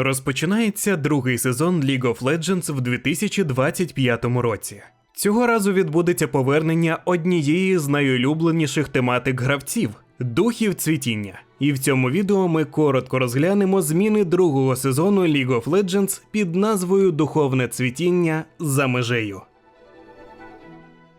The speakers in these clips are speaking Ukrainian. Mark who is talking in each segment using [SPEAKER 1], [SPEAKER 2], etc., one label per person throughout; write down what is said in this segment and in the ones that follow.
[SPEAKER 1] Розпочинається другий сезон League of Legends в 2025 році. Цього разу відбудеться повернення однієї з найулюбленіших тематик гравців духів цвітіння. І в цьому відео ми коротко розглянемо зміни другого сезону League of Legends під назвою Духовне цвітіння за межею.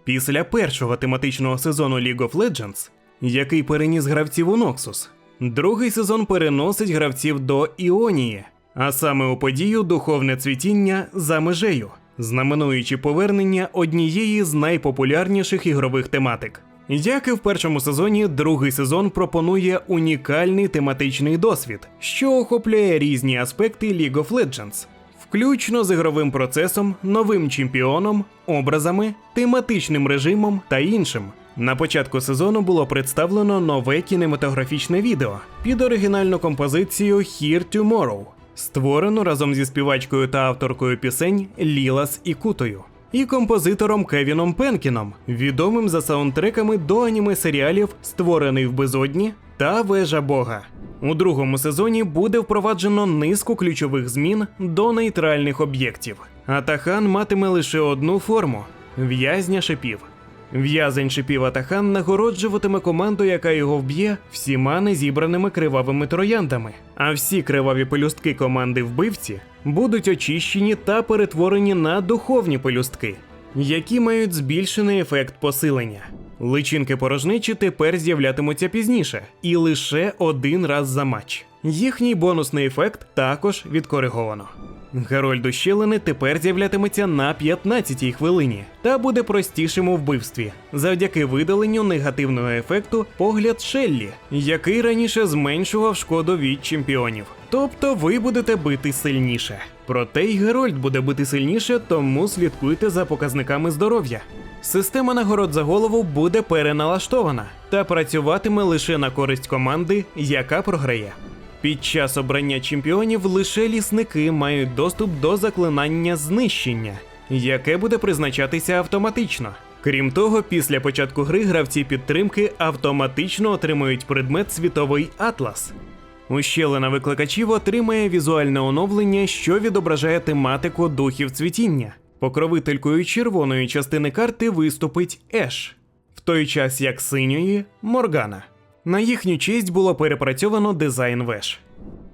[SPEAKER 1] Після першого тематичного сезону League of Legends, який переніс гравців у Noxus, другий сезон переносить гравців до Іонії, а саме у подію Духовне цвітіння за межею, знаменуючи повернення однієї з найпопулярніших ігрових тематик. Як і в першому сезоні, другий сезон пропонує унікальний тематичний досвід, що охоплює різні аспекти League of Legends, включно з ігровим процесом, новим чемпіоном, образами, тематичним режимом та іншим. На початку сезону було представлено нове кінематографічне відео під оригінальну композицію Here Tomorrow, створену разом зі співачкою та авторкою пісень Лілас Ікутою і композитором Кевіном Пенкіном, відомим за саундтреками до аніме серіалів Створений в безодні та Вежа Бога. У другому сезоні буде впроваджено низку ключових змін до нейтральних об'єктів. Атахан матиме лише одну форму в'язня шипів. В'язень шипів Атахан нагороджуватиме команду, яка його вб'є всіма незібраними кривавими трояндами. А всі криваві пелюстки команди вбивці будуть очищені та перетворені на духовні пелюстки, які мають збільшений ефект посилення. Личинки порожничі тепер з'являтимуться пізніше і лише один раз за матч. Їхній бонусний ефект також відкориговано. Герольд ущелини тепер з'являтиметься на 15-й хвилині та буде простішим у вбивстві завдяки видаленню негативного ефекту погляд Шеллі, який раніше зменшував шкоду від чемпіонів. Тобто ви будете бити сильніше. Проте й Герольд буде бити сильніше, тому слідкуйте за показниками здоров'я. Система нагород за голову буде переналаштована та працюватиме лише на користь команди, яка програє. Під час обрання чемпіонів лише лісники мають доступ до заклинання знищення, яке буде призначатися автоматично. Крім того, після початку гри гравці підтримки автоматично отримують предмет світовий атлас. Ущелина викликачів отримає візуальне оновлення, що відображає тематику духів цвітіння. Покровителькою червоної частини карти виступить Еш, в той час як синьої Моргана. На їхню честь було перепрацьовано дизайн веш.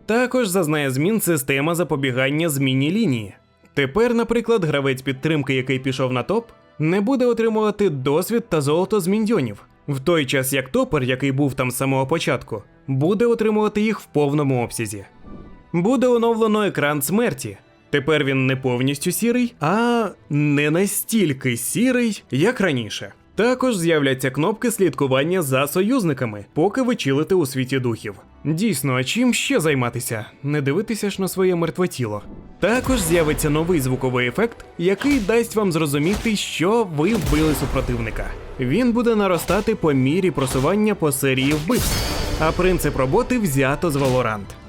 [SPEAKER 1] Також зазнає змін система запобігання зміні лінії. Тепер, наприклад, гравець підтримки, який пішов на топ, не буде отримувати досвід та золото з міньйонів, в той час як топер, який був там з самого початку, буде отримувати їх в повному обсязі. Буде оновлено екран смерті. Тепер він не повністю сірий, а не настільки сірий, як раніше. Також з'являться кнопки слідкування за союзниками, поки ви чилите у світі духів. Дійсно, а чим ще займатися? Не дивитися ж на своє мертве тіло. Також з'явиться новий звуковий ефект, який дасть вам зрозуміти, що ви вбили супротивника. Він буде наростати по мірі просування по серії вбивств, а принцип роботи взято з Valorant.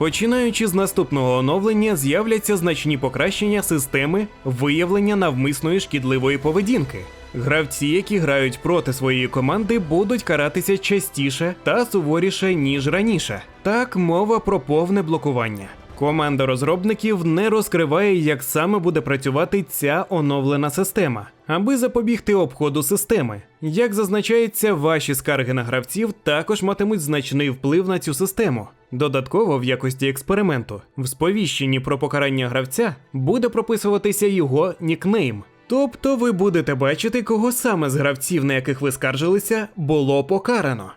[SPEAKER 1] Починаючи з наступного оновлення, з'являться значні покращення системи виявлення навмисної шкідливої поведінки. Гравці, які грають проти своєї команди, будуть каратися частіше та суворіше, ніж раніше. Так, мова про повне блокування. Команда розробників не розкриває, як саме буде працювати ця оновлена система, аби запобігти обходу системи. Як зазначається, ваші скарги на гравців також матимуть значний вплив на цю систему. Додатково, в якості експерименту, в сповіщенні про покарання гравця буде прописуватися його нікнейм. Тобто ви будете бачити, кого саме з гравців, на яких ви скаржилися, було покарано.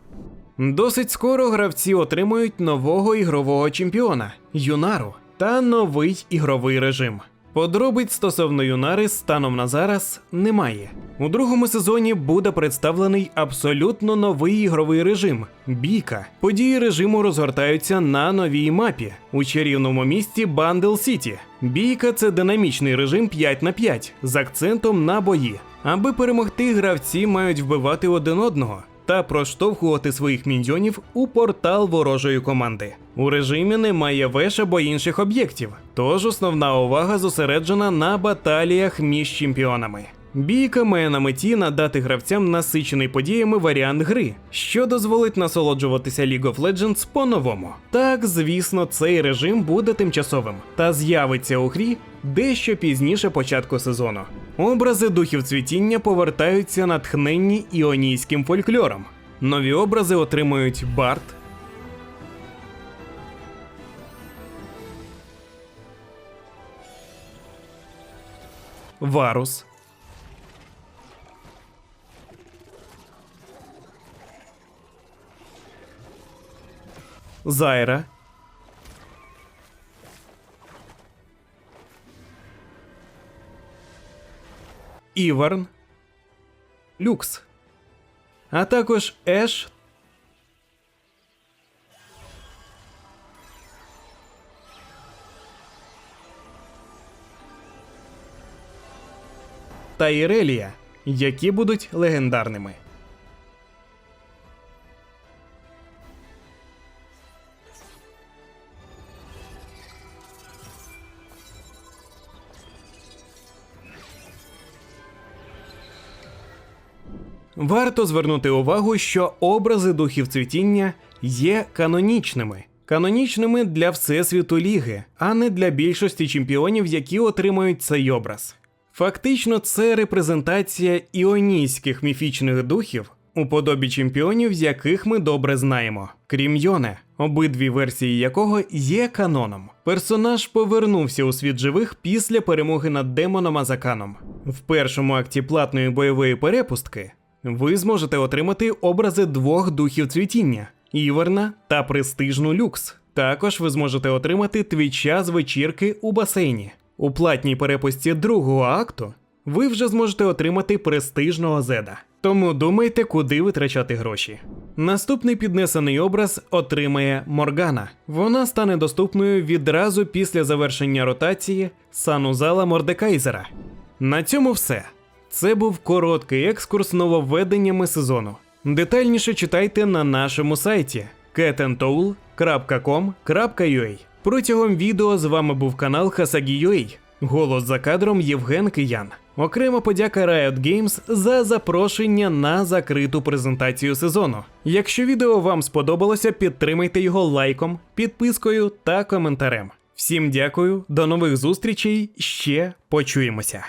[SPEAKER 1] Досить скоро гравці отримують нового ігрового чемпіона Юнару та новий ігровий режим. Подробиць стосовно Юнари станом на зараз немає. У другому сезоні буде представлений абсолютно новий ігровий режим бійка. Події режиму розгортаються на новій мапі у чарівному місті Бандл Сіті. Бійка це динамічний режим 5 на 5 з акцентом на бої. Аби перемогти, гравці мають вбивати один одного та проштовхувати своїх міньйонів у портал ворожої команди. У режимі немає веш або інших об'єктів, тож основна увага зосереджена на баталіях між чемпіонами. Бійка має на меті надати гравцям насичений подіями варіант гри, що дозволить насолоджуватися League of Legends по-новому. Так, звісно, цей режим буде тимчасовим та з'явиться у грі дещо пізніше початку сезону. Образи духів цвітіння повертаються натхненні іонійським фольклором. Нові образи отримують Барт, Варус, Зайра, Іварн, Люкс, а також Еш. Та Ірелія, які будуть легендарними. Варто звернути увагу, що образи духів цвітіння є канонічними. Канонічними для Всесвіту Ліги, а не для більшості чемпіонів, які отримують цей образ. Фактично, це репрезентація іонійських міфічних духів у подобі чемпіонів, яких ми добре знаємо, крім Йоне, обидві версії якого є каноном. Персонаж повернувся у світ живих після перемоги над демоном Азаканом. В першому акті платної бойової перепустки ви зможете отримати образи двох духів цвітіння Іверна та престижну люкс. Також ви зможете отримати твіча з вечірки у басейні. У платній перепустці другого акту ви вже зможете отримати престижного зеда. Тому думайте, куди витрачати гроші. Наступний піднесений образ отримає Моргана. Вона стане доступною відразу після завершення ротації санузала Мордекайзера. На цьому все. Це був короткий екскурс нововведеннями сезону. Детальніше читайте на нашому сайті catantoul.com.ua. Протягом відео з вами був канал Hasagi.ua. Голос за кадром Євген Киян. Окрема подяка Riot Games за запрошення на закриту презентацію сезону. Якщо відео вам сподобалося, підтримайте його лайком, підпискою та коментарем. Всім дякую, до нових зустрічей. Ще почуємося.